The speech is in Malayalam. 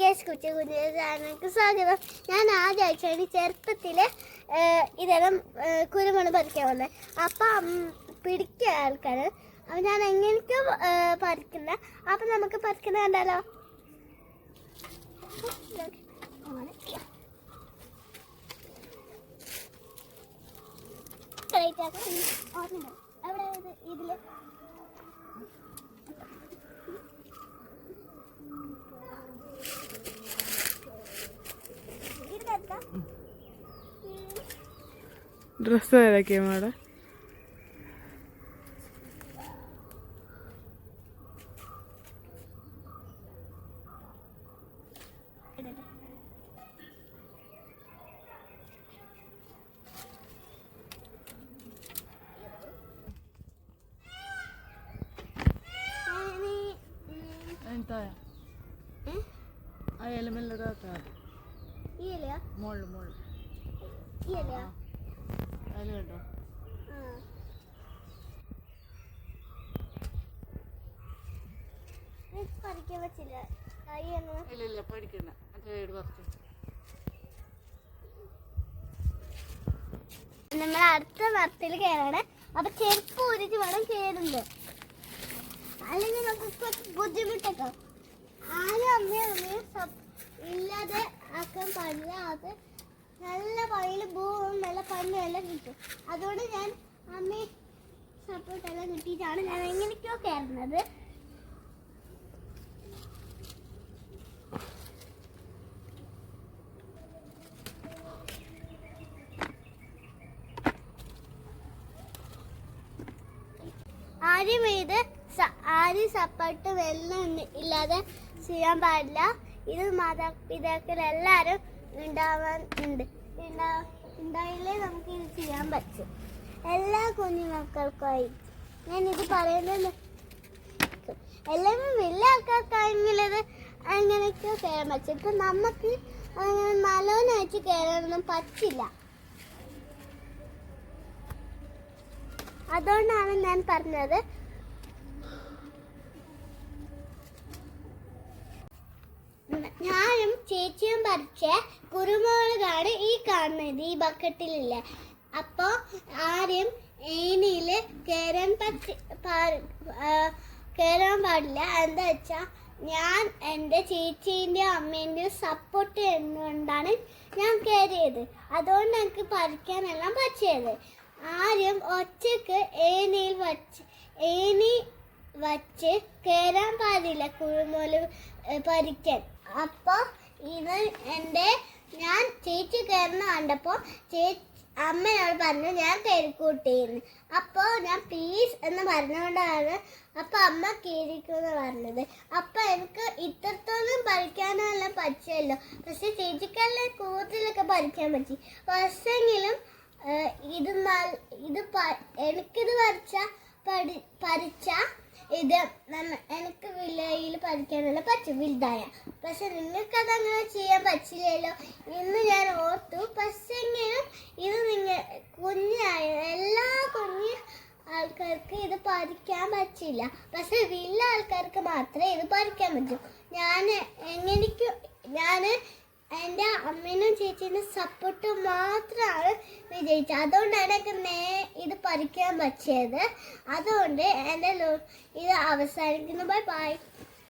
കേസ് കുറ്റ കുഞ്ഞു ചാനലിലേക്ക് സ്വാഗതം ഞാൻ ആദ്യമായിട്ടാണ് ചെറുപ്പത്തിൽ ഇതെല്ലാം കുരുമണ് പറിക്കാൻ വന്നത് അപ്പം പിടിക്കുക ആൾക്കാർ അപ്പം ഞാൻ എങ്ങനെയൊക്കെ പറിക്കുന്ന. അപ്പം നമുക്ക് പറിക്കുന്നത് കണ്ടാലോ? Correct ആക്കാം. ഡ്രസ്സ് ഏതൊക്കെയാണ് മാഡം താഴെ ആ എലമെല്ലാം താഴെ മോളിൽ മോളിൽ അത് കണ്ടോ? പഠിക്കാൻ നമ്മൾ അടുത്ത മരത്തിൽ കയറാണ് അപ്പൊ ചെരുപ്പ് ഉരുതി വേണം കയറുന്നത് അല്ലെങ്കിൽ നമുക്ക് ബുദ്ധിമുട്ടൊക്കെ. ആരും അമ്മയും അമ്മയും ഇല്ലാതെ ആക്കാൻ പാടില്ല. അത് നല്ല പണിയിൽ ഭൂവും നല്ല പണിയെല്ലാം കിട്ടും. അതുകൊണ്ട് ഞാൻ അമ്മയും സപ്പോർട്ടെല്ലാം കിട്ടിയിട്ടാണ് ഞാൻ എങ്ങനെയൊക്കെയോ കയറുന്നത്. ആരും ഇത് ആരും സപ്പോർട്ട് വെള്ളം ഇല്ലാതെ ചെയ്യാൻ പാടില്ല. ഇത് മാതാപിതാക്കൾ എല്ലാവരും ഉണ്ടാവാൻ ഉണ്ട്. ഉണ്ടാ- നമുക്ക് ഇത് ചെയ്യാൻ പറ്റും. എല്ലാ കുഞ്ഞു മക്കൾക്കായി ഞാൻ ഇത് പറയുന്നത് എല്ലാവരും വലിയ ആൾക്കാർക്കാണെങ്കിൽ ഇത് അങ്ങനെയൊക്കെ കയറാൻ പറ്റും. ഇപ്പം നമുക്ക് അങ്ങനെ നല്ലവനായിട്ട് കയറാനൊന്നും പറ്റില്ല. അതുകൊണ്ടാണ് ഞാൻ പറഞ്ഞത് ചേച്ചിയും പറിച്ച കുരുമുളകാണ് ഈ കാണുന്നത് ഈ ബക്കറ്റിലില്ല അപ്പോൾ ആരും ഏനിയിൽ കയറാൻ പറ്റി കയറാൻ പാടില്ല. എന്താ വെച്ചാൽ ഞാൻ എന്റെ ചേച്ചീന്റെയും അമ്മേന്റെയും സപ്പോർട്ട് എന്നുകൊണ്ടാണ് ഞാൻ കയറിയത് അതുകൊണ്ട് എനിക്ക് പറിക്കാനെല്ലാം പറ്റിയത്. ആരും ഒറ്റയ്ക്ക് ഏനിയിൽ വച്ച് ഏനി വച്ച് കയറാൻ പാടില്ല കുഴുമൂൽ പറിക്കാൻ. അപ്പോൾ ഇത് എന്റെ ഞാൻ ചേച്ചി കയറുന്ന കണ്ടപ്പോൾ ചേച്ചി അമ്മയോട് പറഞ്ഞു ഞാൻ കയറിക്കൂട്ടിയിരുന്നു അപ്പോൾ ഞാൻ പ്ലീസ് എന്ന് പറഞ്ഞുകൊണ്ടാണ് അപ്പോൾ അമ്മ കയറിക്കുമെന്ന് പറഞ്ഞത്. അപ്പോൾ എനിക്ക് ഇത്രത്തോളം പഠിക്കാനെല്ലാം പറ്റിയല്ലോ. പക്ഷേ ചേച്ചിക്കെല്ലാം കൂടുതലൊക്കെ പഠിക്കാൻ പറ്റി. പക്ഷെങ്കിലും ഇത് ഇത് എനിക്കിത് വരച്ച പഠി പറിച്ച ഇത് എനിക്ക് വിലയിൽ പഠിക്കാനല്ല പറ്റും വലുതായ. പക്ഷെ നിങ്ങൾക്കത് അങ്ങനെ ചെയ്യാൻ പറ്റില്ലല്ലോ എന്ന് ഞാൻ ഓർത്തു. പക്ഷെങ്കിലും ഇത് നിങ്ങൾ കുഞ്ഞായ എല്ലാ കുഞ്ഞ് ആൾക്കാർക്ക് ഇത് പഠിക്കാൻ പറ്റില്ല. പക്ഷെ വലിയ ആൾക്കാർക്ക് മാത്രമേ ഇത് പഠിക്കാൻ പറ്റൂ. ഞാൻ എങ്ങനെയ്ക്ക് ഞാൻ എന്റെ അമ്മേനും ചേച്ചീന്റെ സപ്പോർട്ട് മാത്രമാണ് വിജയിച്ചത്. അതുകൊണ്ടാണ് എനിക്ക് നേ ഇത് പറിക്കാൻ പറ്റിയത്. അതുകൊണ്ട് എന്റെ ഇത് അവസാനിക്കുന്നു. Bye bye